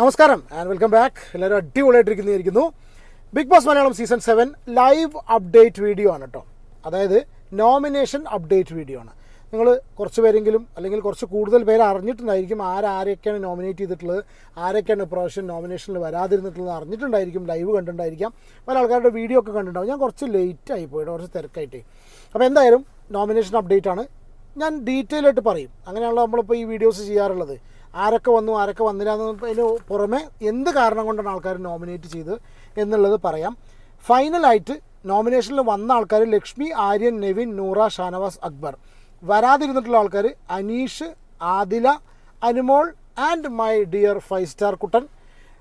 നമസ്കാരം and welcome back എല്ലാവരും അടിപൊളിയായിട്ടിരിക്കുന്നതായിരിക്കുന്നു. Big boss Malayalam season seven live update video ആണ് കേട്ടോ അതായത് നോമിനേഷൻ അപ്ഡേറ്റ് വീഡിയോ ആണ്. നിങ്ങൾ കുറച്ച് പേരെങ്കിലും അല്ലെങ്കിൽ കുറച്ച് കൂടുതൽ പേര് അറിഞ്ഞിട്ടുണ്ടായിരിക്കും ആരാരൊക്കെയാണ് നോമിനേറ്റ് ചെയ്തിട്ടുള്ളത് ആരൊക്കെയാണ് ഇപ്രാവശ്യം നോമിനേഷനിൽ വരാതിരുന്നിട്ടുള്ളത് അറിഞ്ഞിട്ടുണ്ടായിരിക്കും ലൈവ് കണ്ടിട്ടുണ്ടായിരിക്കാം. പല ആൾക്കാരുടെ വീഡിയോ ഒക്കെ കണ്ടിട്ടുണ്ടാവും. ഞാൻ കുറച്ച് ലേറ്റ് ആയി പോയിട്ട് കുറച്ച് തിരക്കായിട്ട്. അപ്പോൾ എന്തായാലും നോമിനേഷൻ അപ്ഡേറ്റ് ആണ്. ഞാൻ ഡീറ്റെയിൽ ആയിട്ട് പറയും. അങ്ങനെയാണല്ലോ നമ്മളിപ്പോൾ ഈ വീഡിയോസ് ചെയ്യാറുള്ളത്. ആരൊക്കെ വന്നു ആരൊക്കെ വന്നില്ല എന്നതിന് പുറമെ എന്ത് കാരണം കൊണ്ടാണ് ആൾക്കാർ നോമിനേറ്റ് ചെയ്ത് എന്നുള്ളത് പറയാം. ഫൈനലായിട്ട് നോമിനേഷനിൽ വന്ന ആൾക്കാർ ലക്ഷ്മി ആര്യൻ നെവിൻ നൂറ ഷാനവാസ് അക്ബർ. വരാതിരുന്നിട്ടുള്ള ആൾക്കാർ Aneesh Adila Anumol and my dear five star Kuttan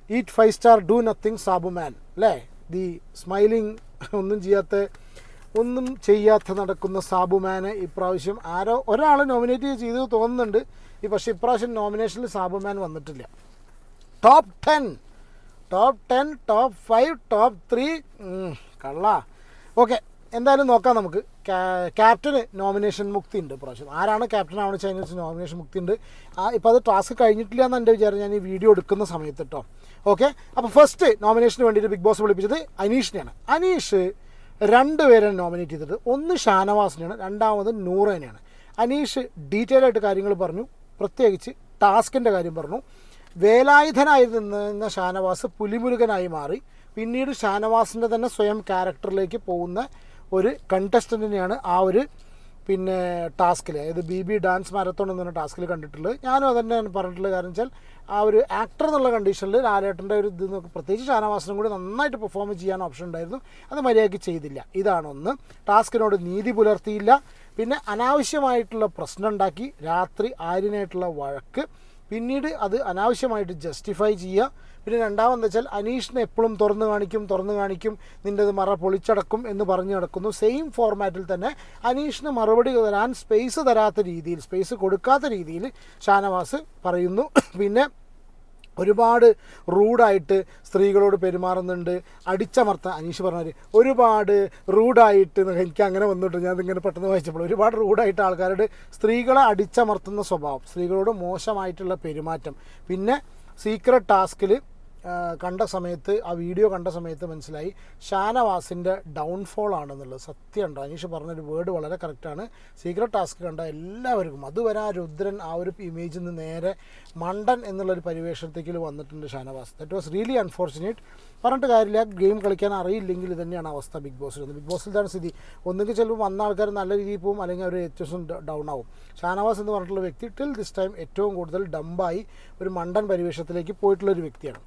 eat five star do nothing Sabuman അല്ലേ ദി സ്മൈലിംഗ് ഒന്നും ചെയ്യാത്ത ഒന്നും ചെയ്യാത്ത നടക്കുന്ന സാബുമാനെ ഇപ്രാവശ്യം ആരോ ഒരാൾ നോമിനേറ്റ് ചെയ്ത് തോന്നുന്നുണ്ട്. ഈ പക്ഷേ ഇപ്രാവശ്യം നോമിനേഷനിൽ സാബുമാൻ വന്നിട്ടില്ല. Top ten top ten top five top three കള്ള. ഓക്കെ എന്തായാലും നോക്കാം നമുക്ക്. ക്യാ- ക്യാപ്റ്റന് നോമിനേഷൻ മുക്തി ഉണ്ട് പ്രാവശ്യം ആരാണ് ക്യാപ്റ്റൻ ആവണ ചൈനീസ് നോമിനേഷൻ മുക്തി ഉണ്ട് ഇപ്പോൾ അത് ടാസ്ക് കഴിഞ്ഞിട്ടില്ല എന്ന് എന്റെ വിചാരം. ഞാൻ ഈ വീഡിയോ എടുക്കുന്ന സമയത്ത് കേട്ടോ ഓക്കെ അപ്പോൾ ഫസ്റ്റ് നോമിനേഷന് വേണ്ടിയിട്ട് ബിഗ് ബോസ് വിളിപ്പിച്ചത് അനീഷിനെയാണ്. അനീഷ് രണ്ട് പേരെ നോമിനേറ്റ് ചെയ്തത് ഒന്ന് ഷാനവാസിനെയാണ് രണ്ടാമത് നൂറേനെയാണ്. അനീഷ് ഡീറ്റെയിൽ ആയിട്ട് കാര്യങ്ങൾ പറഞ്ഞു. പ്രത്യേകിച്ച് ടാസ്കിന്റെ കാര്യം പറഞ്ഞു. വേലായുധനായി നിന്ന ഷാനവാസ് പുലിമുരുകനായി മാറി. പിന്നീട് ഷാനവാസിന്റെ തന്നെ സ്വയം ക്യാരക്ടറിലേക്ക് പോകുന്ന ഒരു കണ്ടസ്റ്റന്റിനെയാണ് ആ ഒരു പിന്നെ ടാസ്കിൽ അതായത് ബി ബി ഡാൻസ് മാരത്തോൺ എന്ന് ടാസ്കിൽ കണ്ടിട്ടുള്ളത്. ഞാനും അതന്നെയാണ് പറഞ്ഞിട്ടുള്ളത് കാരണം വെച്ചാൽ ആ ഒരു ആക്ടർ എന്നുള്ള കണ്ടീഷനിൽ ലാലേട്ടന്റെ ഒരു ഇത് പ്രത്യേകിച്ച് ഷാനവാസിനും കൂടി നന്നായിട്ട് പെർഫോം ചെയ്യാൻ ഓപ്ഷൻ ഉണ്ടായിരുന്നു. അത് മര്യാദയ്ക്ക് ചെയ്തില്ല. ഇതാണ് ഒന്ന്. ടാസ്കിനോട് നീതി പുലർത്തിയില്ല. പിന്നെ അനാവശ്യമായിട്ടുള്ള പ്രശ്നം ഉണ്ടാക്കി രാത്രി ആര്യനായിട്ടുള്ള വഴക്ക്. പിന്നീട് അത് അനാവശ്യമായിട്ട് ജസ്റ്റിഫൈ ചെയ്യുക. പിന്നെ രണ്ടാമെന്ന് വെച്ചാൽ അനീഷിനെ എപ്പോഴും തുറന്നു കാണിക്കും തുറന്നു കാണിക്കും. നിന്റെത് മറ പൊളിച്ചടക്കും എന്ന് പറഞ്ഞു നടക്കുന്നു. സെയിം ഫോർമാറ്റിൽ തന്നെ അനീഷിന് മറുപടി തരാൻ സ്പേസ് തരാത്ത രീതിയിൽ സ്പേസ് കൊടുക്കാത്ത രീതിയിൽ ഷാനവാസ് പറയുന്നു. പിന്നെ ഒരുപാട് റൂഡായിട്ട് സ്ത്രീകളോട് പെരുമാറുന്നുണ്ട്. അടിച്ചമർത്ത അനീഷ് പറഞ്ഞാൽ ഒരുപാട് റൂഡായിട്ട് എനിക്ക് അങ്ങനെ വന്നിട്ട് ഞാൻ ഇങ്ങനെ പെട്ടെന്ന് വായിച്ചപ്പോൾ ഒരുപാട് റൂഡായിട്ട് ആൾക്കാരോട് സ്ത്രീകളെ അടിച്ചമർത്തുന്ന സ്വഭാവം സ്ത്രീകളോട് മോശമായിട്ടുള്ള പെരുമാറ്റം. പിന്നെ സീക്രട്ട് ടാസ്കിൽ കണ്ട സമയത്ത് ആ വീഡിയോ കണ്ട സമയത്ത് മനസ്സിലായി ഷാനവാസിന്റെ ഡൗൺഫോൾ ആണെന്നുള്ളത്. സത്യമുണ്ട് അനീഷ് പറഞ്ഞൊരു വേർഡ് വളരെ കറക്റ്റാണ് സീക്രട്ട് ടാസ്ക് കണ്ട എല്ലാവർക്കും. അതുവരെ ആ രുദ്രൻ ആ ഒരു ഇമേജിൽ നിന്ന് നേരെ മണ്ടൻ എന്നുള്ളൊരു പരിവേഷത്തേക്ക് വന്നിട്ടുണ്ട് Shanavas. That was really unfortunate പറഞ്ഞിട്ട് കാര്യമില്ല. ഗെയിം കളിക്കാൻ അറിയില്ലെങ്കിൽ തന്നെയാണ് അവസ്ഥ ബിഗ് ബോസിൽ ബിഗ് ബോസിൽ ഇതാണ് സ്ഥിതി. ഒന്നുകിൽ ചിലപ്പോൾ വന്ന ആൾക്കാർ നല്ല രീതിയിൽ പോകും അല്ലെങ്കിൽ അവർ ഏറ്റവും ഡൗൺ ആവും. ഷാനവാസ് എന്ന് പറഞ്ഞിട്ടുള്ള വ്യക്തി ടിൽ ദിസ് ടൈം ഏറ്റവും കൂടുതൽ ഡംബായി ഒരു മണ്ടൻ പരിവേഷത്തിലേക്ക് പോയിട്ടുള്ള ഒരു വ്യക്തിയാണ്.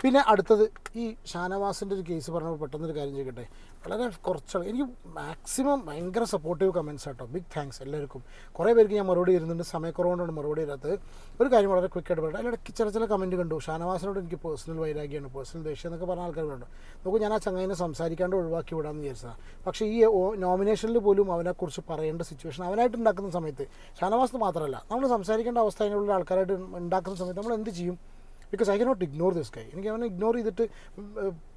പിന്നെ അടുത്തത് ഈ ഷാനവാസിന്റെ ഒരു കേസ് പറഞ്ഞപ്പോൾ പെട്ടെന്നൊരു കാര്യം ചോദിക്കട്ടെ? വളരെ കുറച്ച് എനിക്ക് മാക്സിമം ഭയങ്കര സപ്പോർട്ടീവ് കമൻസ് ആട്ടോ. ബിഗ് താങ്ക്സ് എല്ലാവർക്കും. കുറേ പേർക്ക് ഞാൻ മറുപടി വരുന്നുണ്ട് സമയക്കുറവുകൊണ്ടാണ് മറുപടി ഇല്ലാത്തത് ഒരു കാര്യം വളരെ ക്വിക്കായിട്ട് പറയട്ടെ. അതിലിടയ്ക്ക് ചില ചില കമന്റ് കണ്ടു. ഷാനവാസിനോട് എനിക്ക് പേഴ്സണൽ വൈരാഗ്യമാണ്. പേഴ്സണൽ ദേഷ്യം എന്നൊക്കെ പറഞ്ഞ ആൾക്കാരുണ്ട്. നോക്കൂ ഞാൻ ആ ചങ്ങായിനെ സംസാരിക്കാണ്ട് ഒഴിവാക്കി വിടാമെന്ന് വിചാരിച്ചതാണ് പക്ഷേ ഈ നോമിനേഷനിൽ പോലും അവനെക്കുറിച്ച് പറയേണ്ട സിറ്റുവേഷൻ അവനായിട്ട് ഉണ്ടാക്കുന്ന സമയത്ത് ഷാനവാസ് മാത്രമല്ല നമ്മൾ സംസാരിക്കേണ്ട അവസ്ഥ അതിനുള്ള ആൾക്കാരായിട്ട് ഉണ്ടാക്കുന്ന സമയത്ത് നമ്മൾ എന്ത് ചെയ്യും? Because I cannot ignore this കൈ എനിക്ക് അവനെ ഇഗ്നോർ ചെയ്തിട്ട്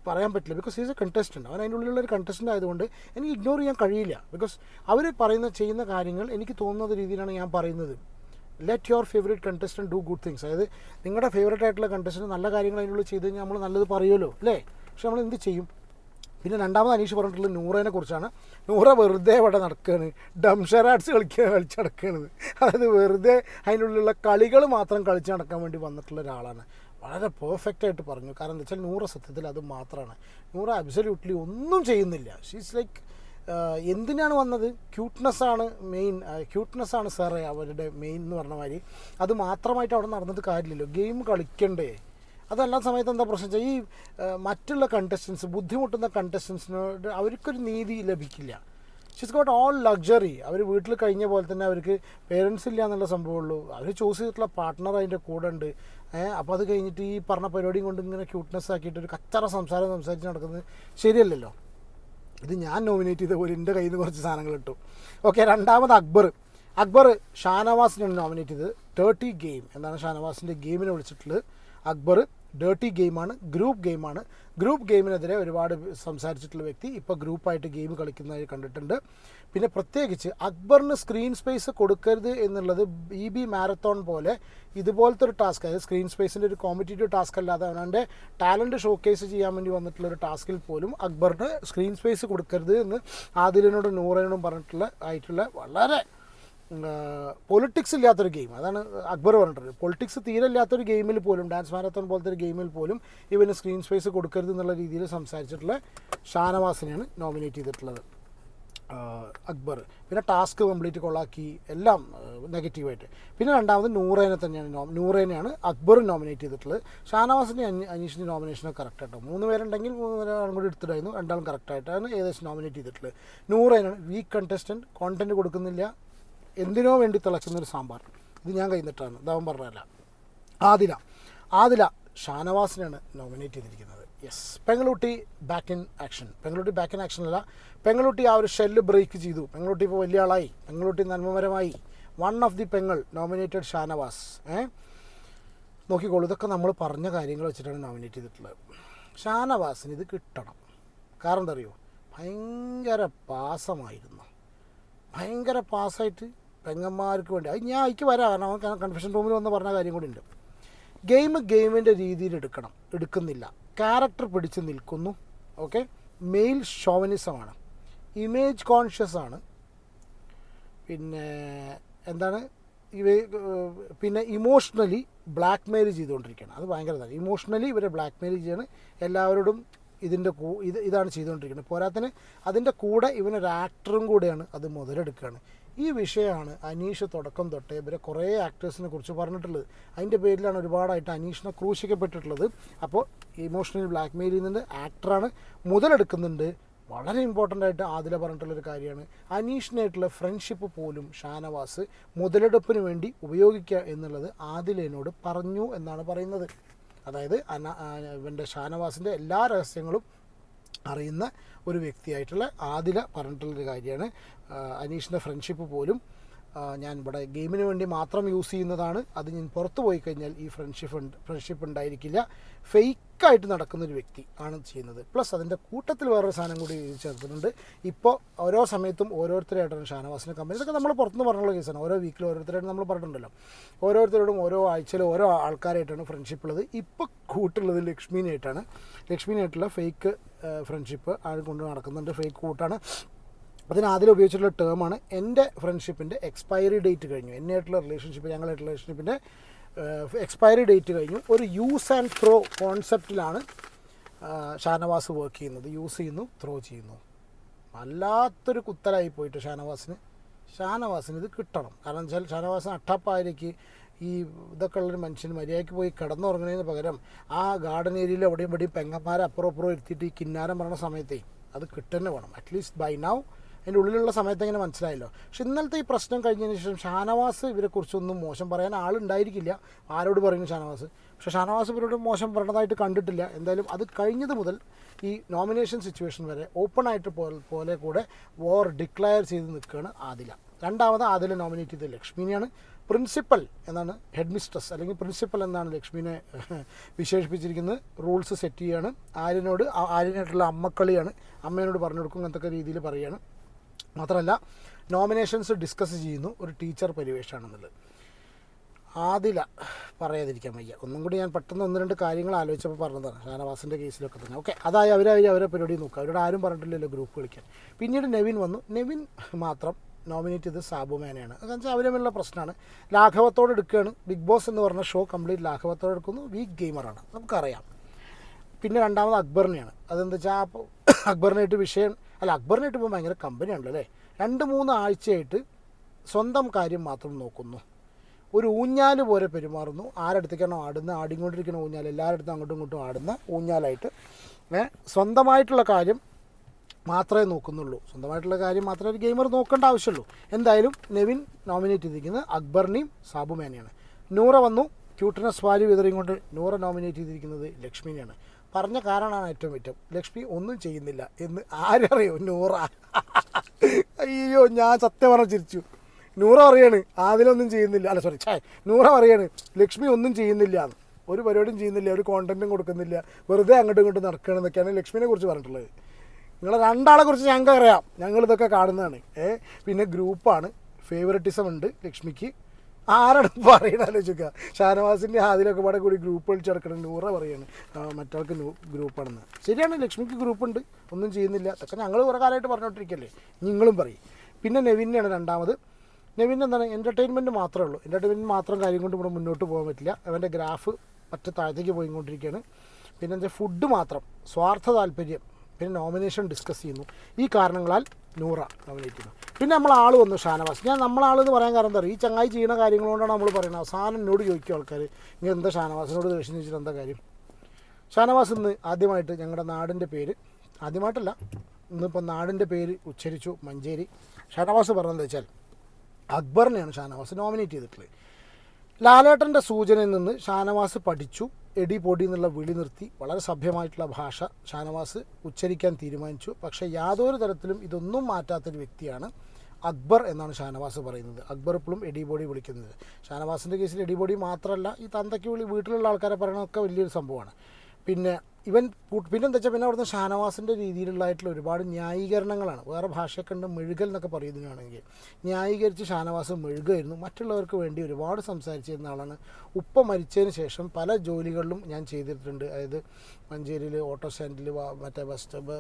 പറയാൻ പറ്റില്ല. ബിക്കോസ് ഈസ് എ കണ്ടസ്റ്റന്റ് അവൻ അതിന്റെ ഉള്ളിലുള്ള ഒരു കണ്ടസ്റ്റന്റ് ആയതുകൊണ്ട് എനിക്ക് ഇഗ്നോർ ചെയ്യാൻ കഴിയില്ല. ബിക്കോസ് അവർ പറയുന്ന ചെയ്യുന്ന കാര്യങ്ങൾ എനിക്ക് തോന്നുന്ന രീതിയിലാണ് ഞാൻ പറയുന്നത്. Let your favourite contestant do good things അതായത് നിങ്ങളുടെ ഫേവറേറ്റ് ആയിട്ടുള്ള കണ്ടസ്റ്റന്റ് നല്ല കാര്യങ്ങൾ അതിനുള്ളിൽ ചെയ്ത് കഴിഞ്ഞാൽ നമ്മൾ നല്ലത് പറയുമല്ലോ അല്ലേ? പക്ഷെ നമ്മൾ എന്ത് ചെയ്യും? പിന്നെ രണ്ടാമത് അനീഷ് പറഞ്ഞിട്ടുള്ളത് നൂറേനെ കുറിച്ചാണ്. നൂറ വെറുതെ ഇവിടെ നടക്കുകയാണ് ഡംഷറാട്സ് കളിക്കുക കളിച്ച് നടക്കുകയാണ് അതായത് വെറുതെ അതിനുള്ളിലുള്ള കളികൾ മാത്രം കളിച്ച് നടക്കാൻ വേണ്ടി വന്നിട്ടുള്ള ഒരാളാണ്. വളരെ പെർഫെക്റ്റ് ആയിട്ട് പറഞ്ഞു. കാരണം എന്താ വെച്ചാൽ നൂറ സത്യത്തിൽ അത് മാത്രമാണ് നൂറ അബ്സല്യൂട്ട്ലി ഒന്നും ചെയ്യുന്നില്ല. ഷീസ് ലൈക്ക് എന്തിനാണ് വന്നത്? ക്യൂട്ട്നെസ് ആണ് മെയിൻ ക്യൂട്ട്നെസ് ആണ് സാറേ അവരുടെ മെയിൻ എന്ന് പറഞ്ഞ മാതിരി. അത് മാത്രമായിട്ട് അവിടെ നടന്നിട്ട് കാര്യമില്ലല്ലോ. ഗെയിം കളിക്കണ്ടേ? അതല്ലാത്ത സമയത്ത് എന്താ പ്രശ്നം വെച്ചാൽ ഈ മറ്റുള്ള കണ്ടസ്റ്റൻസ് ബുദ്ധിമുട്ടുന്ന കണ്ടസ്റ്റൻസിനോട് അവർക്കൊരു നീതി ലഭിക്കില്ല. ഷീസ് ഗോട്ട് ഓൾ ലക്ഷറി അവർ വീട്ടിൽ കഴിഞ്ഞ പോലെ തന്നെ അവർക്ക് പേരൻസ് ഇല്ല എന്നുള്ള സംഭവമുള്ളൂ അവർ ചൂസ് ചെയ്തിട്ടുള്ള പാർട്ട്ണർ അതിന്റെ കൂടെ ഉണ്ട്. അപ്പോൾ അത് കഴിഞ്ഞിട്ട് ഈ പറഞ്ഞ പരിപാടിയും കൊണ്ട് ഇങ്ങനെ ക്യൂട്ട്നെസ് ആക്കിയിട്ട് ഒരു കച്ചറ സംസാരം സംസാരിച്ച് നടക്കുന്നത് ശരിയല്ലല്ലോ. ഇത് ഞാൻ നോമിനേറ്റ് ചെയ്ത പോലെ എന്റെ കയ്യിൽ നിന്ന് കുറച്ച് സാധനങ്ങൾ ഇട്ടു. ഓക്കെ രണ്ടാമത് അക്ബർ. അക്ബർ ഷാനവാസിനാണ് നോമിനേറ്റ് ചെയ്തത്. തേർട്ടി ഗെയിം എന്നാണ് ഷാനവാസിന്റെ ഗെയിമിനെ വിളിച്ചിട്ടുള്ളത്. അക്ബർ ഡേർട്ടി ഗെയിമാണ് ഗ്രൂപ്പ് ഗെയിമാണ് ഗ്രൂപ്പ് ഗെയിമിനെതിരെ ഒരുപാട് സംസാരിച്ചിട്ടുള്ള വ്യക്തി ഇപ്പോൾ ഗ്രൂപ്പായിട്ട് ഗെയിം കളിക്കുന്നതായി കണ്ടിട്ടുണ്ട്. പിന്നെ പ്രത്യേകിച്ച് അക്ബറിന് സ്ക്രീൻ സ്പേസ് കൊടുക്കരുത് എന്നുള്ളത് ഇ ബി മാരത്തോൺ പോലെ ഇതുപോലത്തെ ഒരു ടാസ്ക് അതായത് സ്ക്രീൻ സ്പേസിന്റെ ഒരു കോമ്പറ്റേറ്റീവ് ടാസ്ക് അല്ലാതെ അവനവന്റെ ടാലന്റ് ഷോക്കേസ് ചെയ്യാൻ വേണ്ടി വന്നിട്ടുള്ള ഒരു ടാസ്കിൽ പോലും അക്ബറിന് സ്ക്രീൻ സ്പേസ് കൊടുക്കരുത് എന്ന് ആദിലിനോടും നൂറിനോടും പറഞ്ഞിട്ടുള്ള ആയിട്ടുള്ള വളരെ പൊളിറ്റിക്സ് ഇല്ലാത്തൊരു ഗെയിം അതാണ് അക്ബർ പറഞ്ഞിട്ടുള്ളത്. പൊളിറ്റിക്സ് തീരെ ഇല്ലാത്തൊരു ഗെയിമിൽ പോലും ഡാൻസ് മാരത്തോൺ പോലത്തെ ഒരു ഗെയിമിൽ പോലും ഇവന് സ്ക്രീൻ സ്പേസ് കൊടുക്കരുത് എന്നുള്ള രീതിയിൽ സംസാരിച്ചിട്ടുള്ള ഷാനവാസിനെയാണ് നോമിനേറ്റ് ചെയ്തിട്ടുള്ളത് അക്ബർ. പിന്നെ ടാസ്ക് കംപ്ലീറ്റ് കൊള്ളാക്കി എല്ലാം നെഗറ്റീവായിട്ട് പിന്നെ രണ്ടാമത് നൂറേനെ തന്നെയാണ് നോ നൂറേനെയാണ് അക്ബർ നോമിനേറ്റ് ചെയ്തിട്ടുള്ളത്. ഷാനവാസിന്റെ അനീഷിന്റെ നോമിനേഷനൊക്കെ കറക്റ്റ് ആട്ടോ. മൂന്ന് പേരുണ്ടെങ്കിൽ മൂന്ന് പേരാളും കൂടി എടുത്തിട്ടായിരുന്നു രണ്ടാളും കറക്റ്റായിട്ടാണ് ഏകദേശം നോമിനേറ്റ് ചെയ്തിട്ടുള്ളത്. നൂറേനാണ് വീക്ക് കണ്ടസ്റ്റന്റ് കോണ്ടന്റ് കൊടുക്കുന്നില്ല. എന്തിനോ വേണ്ടി തിളക്കുന്നൊരു സാമ്പാർ. ഇത് ഞാൻ കൈന്നിട്ടാണ് ഇതാവൻ പറഞ്ഞല്ല ആദില. ആദില ഷാനവാസിനാണ് നോമിനേറ്റ് ചെയ്തിരിക്കുന്നത്. യെസ് പെങ്ങളൂട്ടി ബാക്ക് ഇൻ ആക്ഷൻ പെങ്ങളൂട്ടി ബാക്ക് ഇൻ ആക്ഷൻ അല്ല. പെങ്ങളൂട്ടി ആ ഒരു ഷെല്ല് ബ്രേക്ക് ചെയ്തു. പെങ്ങളൂട്ടി ഇപ്പോൾ വലിയ ആളായി. പെങ്ങളൂട്ടി നന്മമരമായി. വൺ ഓഫ് ദി പെങ്ങൾ നോമിനേറ്റഡ് ഷാനവാസ്. ഏ? നോക്കിക്കോളൂ. ഇതൊക്കെ നമ്മൾ പറഞ്ഞ കാര്യങ്ങൾ വെച്ചിട്ടാണ് നോമിനേറ്റ് ചെയ്തിട്ടുള്ളത്. ഷാനവാസിന് ഇത് കിട്ടണം. കാരണം എന്താ അറിയോ? ഭയങ്കര പാസമായിരുന്നു. ഭയങ്കര പാസ്സായിട്ട് പെങ്ങന്മാർക്ക് വേണ്ടി. അത് ഞാൻ അയക്ക് വരാം. കാരണം അവൻ കൺഫ്യൂഷൻ റൂമിൽ വന്ന് പറഞ്ഞ കാര്യം കൂടി ഉണ്ട്. ഗെയിം ഗെയിമിന്റെ രീതിയിൽ എടുക്കണം. എടുക്കുന്നില്ല. ക്യാരക്ടർ പിടിച്ച് നിൽക്കുന്നു. ഓക്കെ മെയിൽ ഷോവനിസമാണ് ഇമേജ് കോൺഷ്യസ് ആണ്. പിന്നെ എന്താണ്? ഇവ പിന്നെ ഇമോഷണലി ബ്ലാക്ക് മെയിൽ ചെയ്തുകൊണ്ടിരിക്കുകയാണ്. അത് ഭയങ്കര ഇമോഷണലി ഇവരെ ബ്ലാക്ക് മെയിൽ ചെയ്യാണ്. എല്ലാവരോടും ഇതിന്റെ കൂ ഇത് ഇതാണ് ചെയ്തുകൊണ്ടിരിക്കുന്നത്. പോരാത്തിന് അതിന്റെ കൂടെ ഇവനൊരു ആക്ടറും കൂടെയാണ് അത് മുതലെടുക്കുകയാണ്. ഈ വിഷയമാണ് അനീഷ് തുടക്കം തൊട്ടേ ഇവരെ കുറേ ആക്ടേഴ്സിനെ കുറിച്ച് പറഞ്ഞിട്ടുള്ളത്. അതിന്റെ പേരിലാണ് ഒരുപാടായിട്ട് അനീഷിനെ ക്രൂശിക്കപ്പെട്ടിട്ടുള്ളത്. അപ്പോൾ ഇമോഷണൽ ബ്ലാക്ക് മെയിൽ ചെയ്യുന്നുണ്ട്. ആക്ടറാണ് മുതലെടുക്കുന്നുണ്ട്. വളരെ ഇമ്പോർട്ടന്റ് ആയിട്ട് ആദില പറഞ്ഞിട്ടുള്ളൊരു കാര്യമാണ്. അനീഷിനായിട്ടുള്ള ഫ്രണ്ട്ഷിപ്പ് പോലും ഷാനവാസ് മുതലെടുപ്പിന് വേണ്ടി ഉപയോഗിക്കുക എന്നുള്ളത് ആദിലേനോട് പറഞ്ഞു എന്നാണ് പറയുന്നത്. അതായത് അന ഇവന്റെ ഷാനവാസിന്റെ എല്ലാ രഹസ്യങ്ങളും അറിയുന്ന ഒരു വ്യക്തിയായിട്ടുള്ള ആദില പറഞ്ഞിട്ടുള്ളൊരു കാര്യമാണ്. അനീഷിന്റെ ഫ്രണ്ട്ഷിപ്പ് പോലും ഞാൻ ഇവിടെ ഗെയിമിന് വേണ്ടി മാത്രം യൂസ് ചെയ്യുന്നതാണ്. അത് ഞാൻ പുറത്തു പോയി കഴിഞ്ഞാൽ ഈ ഫ്രണ്ട്ഷിപ്പ് ഉണ്ട് ഫ്രണ്ട്ഷിപ്പ് ഉണ്ടായിരിക്കില്ല. ഫേക്കായിട്ട് നടക്കുന്ന ഒരു വ്യക്തി ആണ് ചെയ്യുന്നത്. പ്ലസ് അതിന്റെ കൂട്ടത്തിൽ വേറൊരു സാധനം കൂടി ചേർത്തിട്ടുണ്ട്. ഇപ്പോൾ ഓരോ സമയത്തും ഓരോരുത്തരായിട്ടാണ് ഷാനവാസിനെ കമ്പനി ഇതൊക്കെ നമ്മൾ പുറത്തുനിന്ന് പറഞ്ഞുള്ള കേസാണ് ഓരോ വീക്കിലും ഓരോരുത്തരായിട്ട് നമ്മൾ പറഞ്ഞിട്ടുണ്ടല്ലോ. ഓരോരുത്തരോടും ഓരോ ആഴ്ചയിലും ഓരോ ആൾക്കാരായിട്ടാണ് ഫ്രണ്ട്ഷിപ്പ് ഉള്ളത്. ഇപ്പോൾ കൂട്ടുള്ളത് ലക്ഷ്മിനായിട്ടാണ്. ലക്ഷ്മിനായിട്ടുള്ള ഫേക്ക് ഫ്രണ്ട്ഷിപ്പ് ആൾ കൊണ്ട് നടക്കുന്നുണ്ട്. ഫേക്ക് കൂട്ടാണ്. അതിന് ആദ്യം ഉപയോഗിച്ചിട്ടുള്ള ടേമാണ് എന്റെ ഫ്രണ്ട്ഷിപ്പിന്റെ എക്സ്പയറി ഡേറ്റ് കഴിഞ്ഞു. എന്നെയായിട്ടുള്ള റിലേഷൻഷിപ്പ് ഞങ്ങളായിട്ടുള്ള റിലേഷൻഷിപ്പിന്റെ എക്സ്പയറി ഡേറ്റ് കഴിഞ്ഞു. ഒരു യൂസ് ആൻഡ് ത്രോ കോൺസെപ്റ്റിലാണ് ഷാനവാസ് വർക്ക് ചെയ്യുന്നത്. യൂസ് ചെയ്യുന്നു ത്രോ ചെയ്യുന്നു. വല്ലാത്തൊരു കുത്തലായി പോയിട്ട് ഷാനവാസിന്. ഷാനവാസിന് ഇത് കിട്ടണം. കാരണം വെച്ചാൽ ഷാനവാസിന് അട്ടപ്പായിരിക്ക് ഈ ഇതൊക്കെ ഉള്ളൊരു മനുഷ്യന് മര്യാദയ്ക്ക് പോയി കിടന്നുറങ്ങുന്നതിന് പകരം ആ ഗാർഡൻ ഏരിയയിൽ എവിടെയും എവിടെയും പെങ്ങന്മാരെ അപ്പുറം അപ്പുറം ഇരുത്തിയിട്ട് ഈ കിന്നാരം പറഞ്ഞ സമയത്തേ അത് കിട്ടുന്നെ വേണം. അറ്റ്ലീസ്റ്റ് ബൈ നൗ അതിന്റെ ഉള്ളിലുള്ള സമയത്ത് ഇങ്ങനെ മനസ്സിലായല്ലോ? പക്ഷെ ഇന്നലത്തെ ഈ പ്രശ്നം കഴിഞ്ഞതിന് ശേഷം ഷാനവാസ് ഇവരെക്കുറിച്ചൊന്നും മോശം പറയാൻ ആളുണ്ടായിരിക്കില്ല. ആരോട് പറയുന്നു ഷാനവാസ്? പക്ഷേ ഷാനവാസ് ഇവരോട് മോശം പറഞ്ഞതായിട്ട് കണ്ടിട്ടില്ല. എന്തായാലും അത് കഴിഞ്ഞത് മുതൽ ഈ നോമിനേഷൻ സിറ്റുവേഷൻ വരെ ഓപ്പൺ ആയിട്ട് പോലെ കൂടെ വോർ ഡിക്ലയർ ചെയ്ത് നിൽക്കുകയാണ് ആദില. രണ്ടാമത് ആദില നോമിനേറ്റ് ചെയ്തത് ലക്ഷ്മിനെയാണ്. പ്രിൻസിപ്പൽ എന്നാണ് ഹെഡ് മിസ്ട്രസ് അല്ലെങ്കിൽ പ്രിൻസിപ്പൽ എന്നാണ് ലക്ഷ്മിനെ വിശേഷിപ്പിച്ചിരിക്കുന്നത്. റൂൾസ് സെറ്റ് ചെയ്യാണ്. ആര്യനോട് ആര്യനായിട്ടുള്ള അമ്മക്കളിയാണ്. അമ്മേനോട് പറഞ്ഞു കൊടുക്കും അങ്ങനത്തെ രീതിയിൽ പറയുകയാണ് മാത്രമല്ല നോമിനേഷൻസ് ഡിസ്കസ് ചെയ്യുന്നു. ഒരു ടീച്ചർ പരിവേഷമാണെന്നുള്ളത്. ആദില പറയാതിരിക്കാൻ വയ്യ. ഒന്നും കൂടി ഞാൻ പെട്ടെന്ന് ഒന്ന് രണ്ട് കാര്യങ്ങൾ ആലോചിച്ചപ്പോൾ പറഞ്ഞതാണ്. ഷാനവാസിന്റെ കേസിലൊക്കെ തന്നെ. ഓക്കെ അതായി അവർ അവരെ പരിപാടി നോക്കുക. അവരോട് ആരും പറഞ്ഞിട്ടില്ലല്ലോ ഗ്രൂപ്പ് കളിക്കാൻ. പിന്നീട് നെവിൻ വന്നു. നെവിൻ മാത്രം നോമിനേറ്റ് ചെയ്തത് സാബുമേനയാണ് അതെന്ന് വെച്ചാൽ അവർ തമ്മിലുള്ള പ്രശ്നമാണ്. ലാഘവത്തോടെ എടുക്കുകയാണ്. ബിഗ് ബോസ് എന്ന് പറഞ്ഞ ഷോ കംപ്ലീറ്റ് ലാഘവത്തോടെ എടുക്കുന്നു. വീക്ക് ഗെയിമറാണ് നമുക്കറിയാം. പിന്നെ രണ്ടാമത് അക്ബറിനെയാണ്. അതെന്താ വെച്ചാൽ അക്ബറിനായിട്ട് വിഷയം അല്ല അക്ബറിനായിട്ട് ഇപ്പോൾ ഭയങ്കര കമ്പനി അല്ലേ? രണ്ട് മൂന്ന് ആഴ്ചയായിട്ട് സ്വന്തം കാര്യം മാത്രം നോക്കുന്നു. ഒരു ഊഞ്ഞാൽ പോലെ പെരുമാറുന്നു. ആരടുത്തേക്കാണോ ആടുന്ന ആടിക്കൊണ്ടിരിക്കുന്ന ഊഞ്ഞാൽ എല്ലാവരുടെ അങ്ങോട്ടും ഇങ്ങോട്ടും ആടുന്ന ഊഞ്ഞാലായിട്ട് സ്വന്തമായിട്ടുള്ള കാര്യം മാത്രമേ നോക്കുന്നുള്ളൂ. സ്വന്തമായിട്ടുള്ള കാര്യം മാത്രമേ ഒരു ഗെയിമർ നോക്കേണ്ട ആവശ്യമുള്ളൂ. എന്തായാലും നെവിൻ നോമിനേറ്റ് ചെയ്തിരിക്കുന്നത് അക്ബറിനെയും സാബുമേനെയാണ്. നൂറ വന്നു. ക്യൂട്ടനസ് വാല്യൂ വിതറിയും കൊണ്ട് നൂറ നോമിനേറ്റ് ചെയ്തിരിക്കുന്നത് ലക്ഷ്മിനെയാണ്. പറഞ്ഞ കാരണമാണ് ഏറ്റവും ഏറ്റവും. ലക്ഷ്മി ഒന്നും ചെയ്യുന്നില്ല എന്ന് ആരറിയോ? നൂറ. അയ്യോ ഞാൻ സത്യം പറഞ്ഞ ചിരിച്ചു. നൂറ അറിയാണ് ആദിലൊന്നും ചെയ്യുന്നില്ല. അല്ല സോറി ഛേ നൂറ പറയാണ് ലക്ഷ്മി ഒന്നും ചെയ്യുന്നില്ല. എന്ന് ഒരു പരിപാടിയും ചെയ്യുന്നില്ല ഒരു കോണ്ടന്റും കൊടുക്കുന്നില്ല. വെറുതെ അങ്ങോട്ടും ഇങ്ങോട്ടും നടക്കണം എന്നൊക്കെയാണ് ലക്ഷ്മിനെ കുറിച്ച് പറഞ്ഞിട്ടുള്ളത്. നിങ്ങളെ രണ്ടാളെ കുറിച്ച് ഞങ്ങൾക്ക് അറിയാം ഞങ്ങളിതൊക്കെ കാണുന്നതാണ്. ഏ പിന്നെ ഗ്രൂപ്പാണ്. ഫേവററ്റിസം ഉണ്ട് ലക്ഷ്മിക്ക്. ആരാണ് പറയണാലോചിക്കുക ഷാനവാസിന്റെ ഹാദിലൊക്കെ പാടെ കൂടി ഗ്രൂപ്പ് വിളിച്ച് നടക്കണം നൂറ പറയാണ്. മറ്റാൾക്ക് ഗ്രൂ- ഗ്രൂപ്പാണെന്ന് ശരിയാണ് ലക്ഷ്മിക്ക് ഗ്രൂപ്പുണ്ട് ഒന്നും ചെയ്യുന്നില്ല. അതൊക്കെ ഞങ്ങൾ കുറേ കാലമായിട്ട് പറഞ്ഞുകൊണ്ടിരിക്കല്ലേ നിങ്ങളും പറയും. പിന്നെ നെവിനെയാണ് രണ്ടാമത്. നെവിൻ എന്താണ്? എന്റർടൈൻമെന്റ് മാത്രമേ ഉള്ളൂ. എന്റർടൈൻമെന്റ് മാത്രം കാര്യം കൊണ്ട് ഇവിടെ മുന്നോട്ട് പോകാൻ പറ്റില്ല. അവന്റെ ഗ്രാഫ് പറ്റ താഴത്തേക്ക് പോയിക്കൊണ്ടിരിക്കുകയാണ്. പിന്നെ എന്താ? ഫുഡ് മാത്രം. സ്വാർത്ഥ താല്പര്യം. പിന്നെ നോമിനേഷൻ ഡിസ്കസ് ചെയ്യുന്നു. ഈ കാരണങ്ങളാൽ നൂറ നോമിനേറ്റ് ചെയ്യുന്നു. പിന്നെ നമ്മൾ ആൾ വന്നു ഷാനവാസ്. ഞാൻ നമ്മളാൾ എന്ന് പറയാൻ കാരണം എന്താ പറയുക ഈ ചങ്ങായി ചെയ്യുന്ന കാര്യങ്ങളുകൊണ്ടാണ് നമ്മൾ പറയുന്നത്. അവസാനം എന്നോട് ചോദിക്കും ആൾക്കാർ ഇങ്ങനെ എന്താ ഷാനവാസിനോട് ദേഷ്യം ചോദിച്ചിട്ട് എന്താ കാര്യം? ഷാനവാസ് ഇന്ന് ആദ്യമായിട്ട് ഞങ്ങളുടെ നാടിന്റെ പേര് ആദ്യമായിട്ടല്ല ഇന്നിപ്പോൾ നാടിന്റെ പേര് ഉച്ചരിച്ചു മഞ്ചേരി. ഷാനവാസ് പറഞ്ഞതെന്ന് വെച്ചാൽ അക്ബറിനെയാണ് ഷാനവാസ് നോമിനേറ്റ് ചെയ്തിട്ടുള്ളത്. ലാലേട്ടന്റെ സൂചനയിൽ നിന്ന് ഷാനവാസ് പഠിച്ചു. എടി പൊടി എന്നുള്ള വിളി നിർത്തി. വളരെ സഭ്യമായിട്ടുള്ള ഭാഷ ഷാനവാസ് ഉച്ചരിക്കാൻ തീരുമാനിച്ചു. പക്ഷേ യാതൊരു തരത്തിലും ഇതൊന്നും മാറ്റാത്തൊരു വ്യക്തിയാണ് അക്ബർ എന്നാണ് ഷാനവാസ് പറയുന്നത്. അക്ബർ ഇപ്പോഴും എടി ബോഡി വിളിക്കുന്നത്. ഷാനവാസിന്റെ കേസിൽ എടി ബോഡി മാത്രമല്ല ഈ തന്തയ്ക്ക് വിളി വീട്ടിലുള്ള ആൾക്കാരെ പറയണമൊക്കെ വലിയൊരു സംഭവമാണ്. പിന്നെ ഇവൻ പിന്നെ എന്താ വെച്ചാൽ പിന്നെ അവിടുന്ന് ഷാനവാസിന്റെ രീതിയിലുള്ളതായിട്ടുള്ള ഒരുപാട് ന്യായീകരണങ്ങളാണ്. വേറെ ഭാഷയൊക്കെ ഉണ്ട് മെഴുകൽ എന്നൊക്കെ പറയുന്നതിനാണെങ്കിൽ. ന്യായീകരിച്ച് ഷാനവാസ് മെഴുകായിരുന്നു മറ്റുള്ളവർക്ക് വേണ്ടി ഒരുപാട് സംസാരിച്ചിരുന്ന ആളാണ്. ഉപ്പ മരിച്ചതിന് ശേഷം പല ജോലികളിലും ഞാൻ ചെയ്തിട്ടുണ്ട്. അതായത് മഞ്ചേരിയിൽ ഓട്ടോ സ്റ്റാൻഡിൽ മറ്റേ ബസ് സ്റ്റോപ്പ്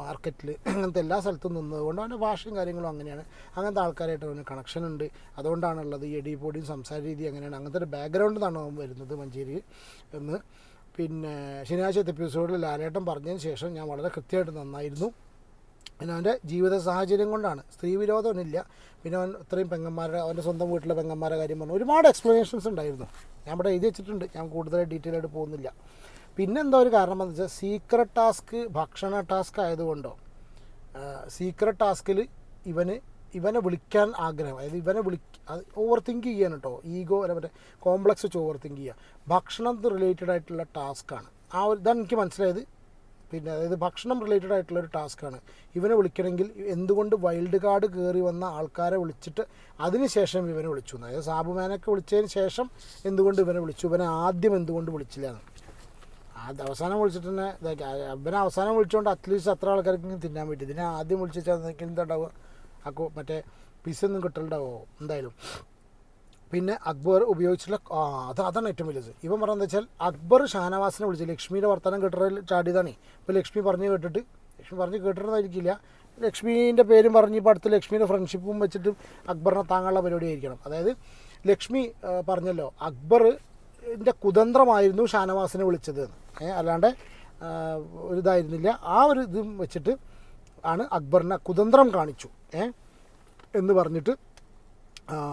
മാർക്കറ്റിൽ അങ്ങനത്തെ എല്ലാ സ്ഥലത്തും നിന്നതുകൊണ്ട് അവന്റെ ഭാഷയും കാര്യങ്ങളും അങ്ങനെയാണ്. അങ്ങനത്തെ ആൾക്കാരായിട്ട് അവന് കണക്ഷൻ ഉണ്ട്. അതുകൊണ്ടാണുള്ളത് ഈ എടി പൊടിയും സംസാര രീതി അങ്ങനെയാണ്. അങ്ങനത്തെ ഒരു ബാക്ക്ഗ്രൗണ്ടിൽ നിന്നാണ് അവൻ വരുന്നത് മഞ്ചേരി എന്ന്. പിന്നെ ശനിയാഴ്ചത്തെ എപ്പിസോഡിൽ ലാലേട്ടൻ പറഞ്ഞതിന് ശേഷം ഞാൻ വളരെ കൃത്യമായിട്ട് നന്നായിരുന്നു. പിന്നെ അവന്റെ ജീവിത സാഹചര്യം കൊണ്ടാണ്. സ്ത്രീ വിരോധമൊന്നുമില്ല പിന്നെ അവൻ ഇത്രയും പെങ്ങന്മാരുടെ അവന്റെ സ്വന്തം വീട്ടിലെ പെങ്ങന്മാരുടെ കാര്യം പറഞ്ഞു. ഒരുപാട് എക്സ്പ്ലനേഷൻസ് ഉണ്ടായിരുന്നു. ഞാൻ ഇവിടെ എഴുതി വെച്ചിട്ടുണ്ട്. ഞാൻ കൂടുതൽ ഡീറ്റെയിൽ ആയിട്ട് പോകുന്നില്ല. പിന്നെ എന്താ ഒരു കാരണം എന്ന് വെച്ചാൽ സീക്രട്ട് ടാസ്ക് ഭക്ഷണ ടാസ്ക് ആയതുകൊണ്ടോ സീക്രട്ട് ടാസ്കിൽ ഇവന് ഇവനെ വിളിക്കാൻ ആഗ്രഹം. അതായത് ഇവനെ വിളി ഓവർ തിങ്ക് ചെയ്യാൻ കേട്ടോ. ഈഗോ അല്ല മറ്റേ കോംപ്ലക്സ് വെച്ച് ഓവർ തിങ്ക് ചെയ്യുക ഭക്ഷണത്തിന് റിലേറ്റഡ് ആയിട്ടുള്ള ടാസ്ക്കാണ് ആ ഒരു ഇതാണ് എനിക്ക് മനസ്സിലായത്. പിന്നെ അതായത് ഭക്ഷണം റിലേറ്റഡ് ആയിട്ടുള്ള ഒരു ടാസ്ക്കാണ് ഇവനെ വിളിക്കണമെങ്കിൽ എന്തുകൊണ്ട് വൈൽഡ് കാർഡ് കയറി വന്ന ആൾക്കാരെ വിളിച്ചിട്ട് അതിനുശേഷം ഇവനെ വിളിച്ചു. അതായത് സാബുമാനൊക്കെ വിളിച്ചതിന് ശേഷം എന്തുകൊണ്ട് ഇവനെ വിളിച്ചു? ഇവനെ ആദ്യം എന്തുകൊണ്ട് വിളിച്ചില്ല? എന്ന് ആദ്യം അവസാനം വിളിച്ചിട്ട് തന്നെ ഇവനെ അവസാനം വിളിച്ചുകൊണ്ട് അറ്റ്ലീസ്റ്റ് അത്ര ആൾക്കാർക്ക് തിന്നാൻ പറ്റും. ഇതിനെ ആദ്യം വിളിച്ചാൽ എന്താ ഉണ്ടാവുക? അക്കോ മറ്റേ പിസൊന്നും കിട്ടലുണ്ടാവോ? എന്തായാലും. പിന്നെ അക്ബർ ഉപയോഗിച്ചിട്ടുള്ള ആ അത് അതാണ് ഏറ്റവും വലുത്. ഇവൻ പറഞ്ഞതെന്ന് വെച്ചാൽ അക്ബർ ഷാനവാസിനെ വിളിച്ച് ലക്ഷ്മിയുടെ വർത്തമാനം കേട്ടതിൽ ചാടിയതാണ്. ഇപ്പോൾ ലക്ഷ്മി പറഞ്ഞ് കേട്ടിട്ട് ലക്ഷ്മി പറഞ്ഞ് കേട്ടിരുന്നായിരിക്കില്ല ലക്ഷ്മീന്റെ പേരും പറഞ്ഞ് ഇപ്പോൾ അടുത്ത് ലക്ഷ്മിയുടെ ഫ്രണ്ട്ഷിപ്പും വെച്ചിട്ട് അക്ബറിനെ താങ്ങാനുള്ള പരിപാടി ആയിരിക്കണം അതായത് ലക്ഷ്മി പറഞ്ഞല്ലോ അക്ബർ ന്റെ കുതന്ത്രമായിരുന്നു ഷാനവാസിനെ വിളിച്ചത് എന്ന്. അല്ലാണ്ട് ആ, ഒരു ഇതായിരുന്നില്ല. ആ ഒരു ഇതും വെച്ചിട്ട് ആണ് അക്ബറിനെ കുതന്ത്രം കാണിച്ചു ഏ? എന്ന് പറഞ്ഞിട്ട്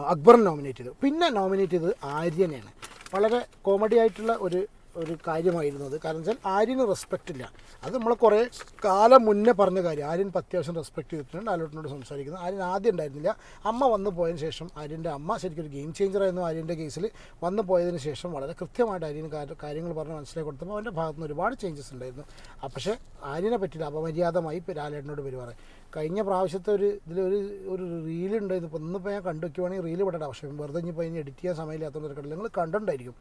അക്ബറിനെ നോമിനേറ്റ് ചെയ്തു. പിന്നെ നോമിനേറ്റ് ചെയ്തത് ആര്യനെയാണ്. വളരെ കോമഡി ആയിട്ടുള്ള ഒരു ഒരു കാര്യമായിരുന്നത് കാരണം വെച്ചാൽ ആര്യന് റെസ്പെക്റ്റ് ഇല്ല. അത് നമ്മൾ കുറേ കാലം മുന്നേ പറഞ്ഞ കാര്യം. ആര്യൻ അത്യാവശ്യം റെസ്പെക്ട് ചെയ്തിട്ടുണ്ട്. ആലോട്ടിനോട് സംസാരിക്കുന്നത് ആര്യൻ ആദ്യം ഉണ്ടായിരുന്നില്ല. അമ്മ വന്നു പോയതിന് ശേഷം ആര്യന്റെ അമ്മ ശരിക്കും ഒരു ഗെയിം ചേഞ്ചറായിരുന്നു ആര്യന്റെ കേസിൽ വന്നു പോയതിന് ശേഷം വളരെ കൃത്യമായിട്ട് ആര്യന് കാര്യങ്ങൾ പറഞ്ഞ് മനസ്സിലാക്കി കൊടുത്തപ്പോൾ അവന്റെ ഭാഗത്ത് നിന്ന് ഒരുപാട് ചേഞ്ചസ് ഉണ്ടായിരുന്നു. പക്ഷേ ആര്യനെ പറ്റിയില്ല. അപമര്യാദമായി ലാലേട്ടനോട് പെരുമാറി. കഴിഞ്ഞ പ്രാവശ്യത്തെ ഒരു ഇതിലൊരു ഒരു ഒരു റീലുണ്ടായിരുന്നു ഇപ്പോൾ ഇന്നിപ്പോൾ ഞാൻ കണ്ടു. വയ്ക്കുവാണെങ്കിൽ റീൽ പെടട്ടെ പക്ഷേ വെറുതെ ഇനിയിപ്പോൾ ഇനി എഡിറ്റ് ചെയ്യാൻ സമയമില്ലാത്തതുകൊണ്ട് നിങ്ങൾ കണ്ടിട്ടുണ്ടായിരിക്കും.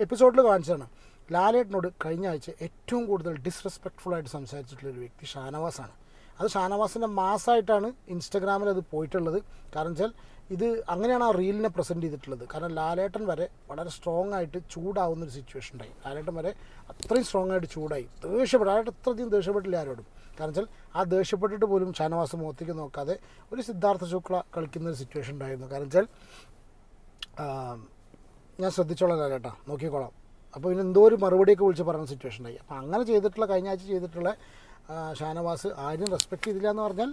എപ്പിസോഡിൽ കാണിച്ചതാണ്. ലാലേട്ടനോട് കഴിഞ്ഞ ആഴ്ച ഏറ്റവും കൂടുതൽ ഡിസ്റെസ്പെക്ട്ഫുള്ളായിട്ട് സംസാരിച്ചിട്ടുള്ള ഒരു വ്യക്തി ഷാനവാസാണ്. അത് ഷാനവാസിന്റെ മാസമായിട്ടാണ് ഇൻസ്റ്റഗ്രാമിൽ അത് പോയിട്ടുള്ളത്. കാരണം വെച്ചാൽ ഇത് അങ്ങനെയാണ് ആ റീലിനെ പ്രസന്റ് ചെയ്തിട്ടുള്ളത്. കാരണം ലാലേട്ടൻ വരെ വളരെ സ്ട്രോങ് ആയിട്ട് ചൂടാവുന്ന ഒരു സിറ്റുവേഷൻ ഉണ്ടായി. ലാലേട്ടൻ വരെ അത്രയും സ്ട്രോങ് ആയിട്ട് ചൂടായി. ദേഷ്യപ്പെട്ടു. ലാലേട്ടൻ അത്രയധികം ദേഷ്യപ്പെട്ടില്ല ആരോടും. കാരണം വെച്ചാൽ ആ ദേഷ്യപ്പെട്ടിട്ട് പോലും ഷാനവാസ് മുഖത്തേക്ക് നോക്കാതെ ഒരു സിദ്ധാർത്ഥ ശുക്ല കളിക്കുന്ന ഒരു സിറ്റുവേഷൻ ഉണ്ടായിരുന്നു. കാരണം വെച്ചാൽ ഞാൻ ശ്രദ്ധിച്ചോളാം ലാലേട്ടാ നോക്കിക്കോളാം. അപ്പോൾ പിന്നെ എന്തോ ഒരു മറുപടിയൊക്കെ വിളിച്ച് പറയുന്ന സിറ്റുവേഷൻ ആയി. അപ്പോൾ അങ്ങനെ ചെയ്തിട്ടുള്ള കഴിഞ്ഞ ആഴ്ച ചെയ്തിട്ടുള്ള ഷാനവാസ് ആരും റെസ്പെക്ട് ചെയ്തില്ല എന്ന് പറഞ്ഞാൽ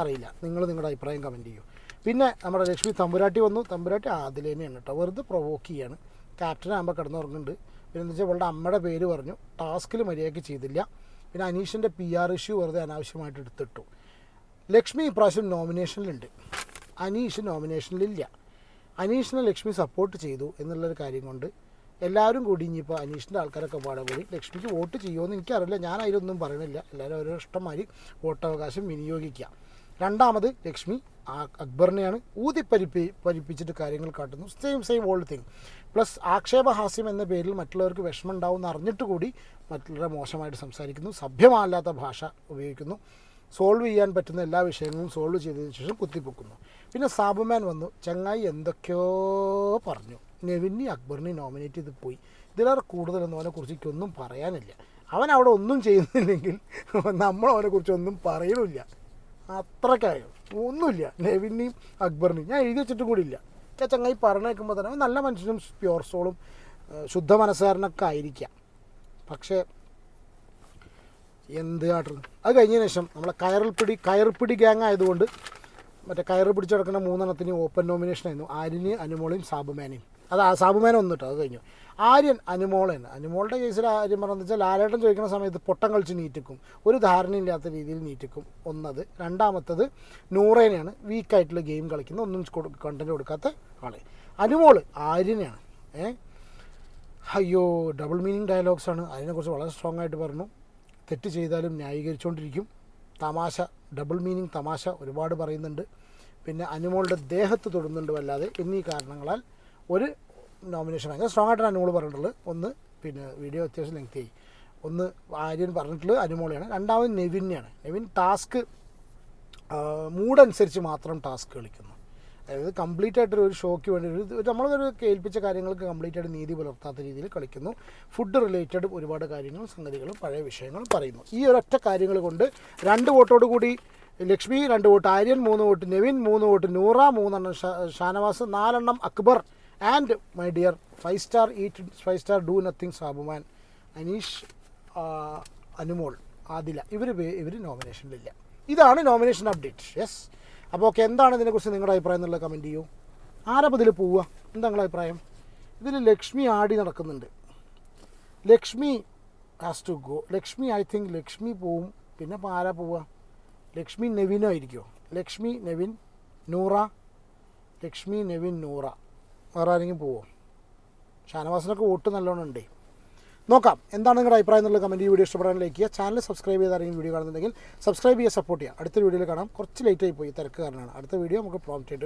അറിയില്ല. നിങ്ങൾ നിങ്ങളുടെ അഭിപ്രായം കമന്റ് ചെയ്യൂ. പിന്നെ നമ്മുടെ ലക്ഷ്മി തമ്പുരാട്ടി വന്നു. തമ്പുരാട്ടി തന്നെയാണ് കേട്ടോ. വെറുതെ പ്രൊവോക്ക് ചെയ്യാണ്. ക്യാപ്റ്റൻ ആകുമ്പോൾ കിടന്നുറങ്ങുന്നുണ്ട്. പിന്നെ എന്താ വെച്ചാൽ ഇവളുടെ അമ്മയുടെ പേര് പറഞ്ഞു. ടാസ്കിൽ മര്യാദയ്ക്ക് ചെയ്തില്ല. പിന്നെ അനീഷിന്റെ പി ആർ ഇഷ്യൂ വെറുതെ അനാവശ്യമായിട്ട് എടുത്തിട്ടു. ലക്ഷ്മി ഇപ്രാവശ്യം നോമിനേഷനിലുണ്ട് അനീഷ് നോമിനേഷനിലില്ല അനീഷിനെ ലക്ഷ്മി സപ്പോർട്ട് ചെയ്തു എന്നുള്ളൊരു കാര്യം കൊണ്ട് എല്ലാവരും കൂടി ഇനിയിപ്പോൾ അനീഷിന്റെ ആൾക്കാരൊക്കെ പാടെ കൂടി ലക്ഷ്മിക്ക് വോട്ട് ചെയ്യുമോ എന്ന് എനിക്കറിയില്ല. ഞാൻ അതിലൊന്നും പറയണില്ല. എല്ലാവരും ഓരോ വോട്ട് വോട്ടവകാശം വിനിയോഗിക്കുക. രണ്ടാമത് ലക്ഷ്മി അക്ബറിനെയാണ് ഊതി പരിപ്പി പരിപ്പിച്ചിട്ട് കാര്യങ്ങൾ കാട്ടുന്നു. Same same old thing plus ആക്ഷേപഹാസ്യം എന്ന പേരിൽ മറ്റുള്ളവർക്ക് വിഷമം ഉണ്ടാവും അറിഞ്ഞിട്ട് കൂടി മറ്റുള്ളവരെ മോശമായിട്ട് സംസാരിക്കുന്നു. സഭ്യമല്ലാത്ത ഭാഷ ഉപയോഗിക്കുന്നു. സോൾവ് ചെയ്യാൻ പറ്റുന്ന എല്ലാ വിഷയങ്ങളും സോൾവ് ചെയ്തതിന് ശേഷം കുത്തിപ്പൊക്കുന്നു. പിന്നെ സാബുമാൻ വന്നു. ചങ്ങായി എന്തൊക്കെയോ പറഞ്ഞു. നെവിനി അക്ബറിനെ നോമിനേറ്റ് ചെയ്ത് പോയി. ഇതിലേറെ കൂടുതലൊന്നും അവനെക്കുറിച്ച് എനിക്കൊന്നും പറയാനില്ല. അവൻ അവിടെ ഒന്നും ചെയ്യുന്നില്ലെങ്കിൽ നമ്മൾ അവനെക്കുറിച്ച് ഒന്നും പറയണില്ല. അത്രക്കായോ ഒന്നുമില്ല. നെവിനെയും അക്ബറിനെയും ഞാൻ എഴുതി വെച്ചിട്ടും കൂടി ഇല്ല. ചങ്ങായി പറഞ്ഞേക്കുമ്പോൾ തന്നെ നല്ല മനുഷ്യനും പ്യുവർ സോളും ശുദ്ധ മനസ്സുകാരനൊക്കെ ആയിരിക്കാം. പക്ഷേ എന്ത് കാട്ടുന്നു അത് കഴിഞ്ഞതിന് ശേഷം നമ്മളെ കയറിൽപ്പിടി കയറിപ്പിടി ഗ്യാങ് ആയതുകൊണ്ട് മറ്റേ കയറ് പിടിച്ചെടുക്കുന്ന മൂന്നെണ്ണത്തിന് ഓപ്പൺ നോമിനേഷൻ ആയിരുന്നു. ആര്യന് അനുമോളയും സാബുമാനെയും. അത് ആ സാബുമാൻ ഒന്ന് കേട്ടോ അത് കഴിഞ്ഞു. ആര്യൻ അനുമോളാണ് അനുമോളുടെ കേസിൽ ആര്യം പറഞ്ഞു വെച്ചാൽ ലാലേട്ടൻ ചോദിക്കുന്ന സമയത്ത് പൊട്ടം കളിച്ച് നീറ്റിക്കും. ഒരു ധാരണയില്ലാത്ത രീതിയിൽ നീറ്റിക്കും. ഒന്നത്. രണ്ടാമത്തത് നൂറേനെയാണ് വീക്കായിട്ടുള്ള ഗെയിം കളിക്കുന്ന ഒന്നും കണ്ടന്റ് കൊടുക്കാത്ത ആൾ. അനുമോൾ ആര്യനെയാണ്. ഏ? അയ്യോ ഡബിൾ മീനിങ് ഡയലോഗ്സ് ആണ്. അതിനെക്കുറിച്ച് വളരെ സ്ട്രോങ് ആയിട്ട് പറഞ്ഞു. തെറ്റ് ചെയ്താലും ന്യായീകരിച്ചുകൊണ്ടിരിക്കും തമാശ ഡബിൾ മീനിങ് തമാശ ഒരുപാട് പറയുന്നുണ്ട്. പിന്നെ അനുമോളുടെ ദേഹത്ത് തൊടുന്നുണ്ട് വല്ലാതെ. എന്നീ കാരണങ്ങളാൽ ഒരു നോമിനേഷൻ ഭയങ്കര സ്ട്രോങ് ആയിട്ടാണ് അനുമോൾ പറഞ്ഞിട്ടുള്ളത്. ഒന്ന് പിന്നെ വീഡിയോ അത്യാവശ്യം ലെങ്തിയായി ഒന്ന് ആര്യൻ പറഞ്ഞിട്ടുള്ളത് അനുമോളിയാണ്. രണ്ടാമത് നെവിനെയാണ്. നെവിൻ ടാസ്ക് മൂഡനുസരിച്ച് മാത്രം ടാസ്ക് കളിക്കുന്നു. അതായത് കംപ്ലീറ്റ് ആയിട്ട് ഒരു ഷോയ്ക്ക് വേണ്ടി ഒരു നമ്മളൊരു കേൾപ്പിച്ച കാര്യങ്ങൾക്ക് കംപ്ലീറ്റ് ആയിട്ട് നീതി പുലർത്താത്ത രീതിയിൽ കളിക്കുന്നു. ഫുഡ് റിലേറ്റഡ് ഒരുപാട് കാര്യങ്ങളും സംഗതികളും പഴയ വിഷയങ്ങളും പറയുന്നു. ഈ ഒരൊറ്റ കാര്യങ്ങൾ കൊണ്ട് രണ്ട് വോട്ടോട് കൂടി ലക്ഷ്മി രണ്ട് വോട്ട് ആര്യൻ മൂന്ന് വോട്ട് നെവിൻ മൂന്ന് വോട്ട് നൂറ മൂന്നെണ്ണം ഷാനവാസ് നാലെണ്ണം Akbar. And my dear five star eat five star do nothing Sabuman Aneesh Anumol Adila. ഇവർ ഇവർ നോമിനേഷനിലില്ല ഇതാണ് നോമിനേഷൻ അപ്ഡേറ്റ് യെസ് അപ്പോൾ ഓക്കെ എന്താണ് ഇതിനെക്കുറിച്ച് നിങ്ങളുടെ അഭിപ്രായം എന്നുള്ളത് കമന്റ് ചെയ്യൂ. ആരപ്പോൾ ഇതിൽ പോവുക? എന്താ നിങ്ങളുടെ അഭിപ്രായം? ഇതിൽ ലക്ഷ്മി ആടി നടക്കുന്നുണ്ട്. Lakshmi has to go Lakshmi I think Lakshmi പോവും. പിന്നെ ഇപ്പോൾ ആരാ പോവുക? ലക്ഷ്മി നെവിനോ ആയിരിക്കുമോ ലക്ഷ്മി നെവിൻ നൂറ. ലക്ഷ്മി നെവിൻ നൂറ. വേറെ ആരെങ്കിലും പോവോ? ഷാനവാസിനൊക്കെ വോട്ട് നല്ലോണം ഉണ്ടേ. നോക്കാം. എന്താണ് നിങ്ങളുടെ അഭിപ്രായം എന്നുള്ള കമന്റ് ഈ വീഡിയോ ഇഷ്ടപ്പെടാൻ ലൈക്ക് ചെയ്യുക. ചാനൽ സബ്സ്ക്രൈബ് ചെയ്ത് ആരെങ്കിലും വീഡിയോ കാണുന്നുണ്ടെങ്കിൽ സബ്സ്ക്രൈബ് ചെയ്യുക സപ്പോർട്ട് ചെയ്യുക. അടുത്ത വീഡിയോയിൽ കാണാം. കുറച്ച് ലേറ്റായി പോയി തിരക്ക് കാരണമാണ്. അടുത്ത വീഡിയോ നമുക്ക് പ്രോമിറ്റ് ചെയ്തിട്ട്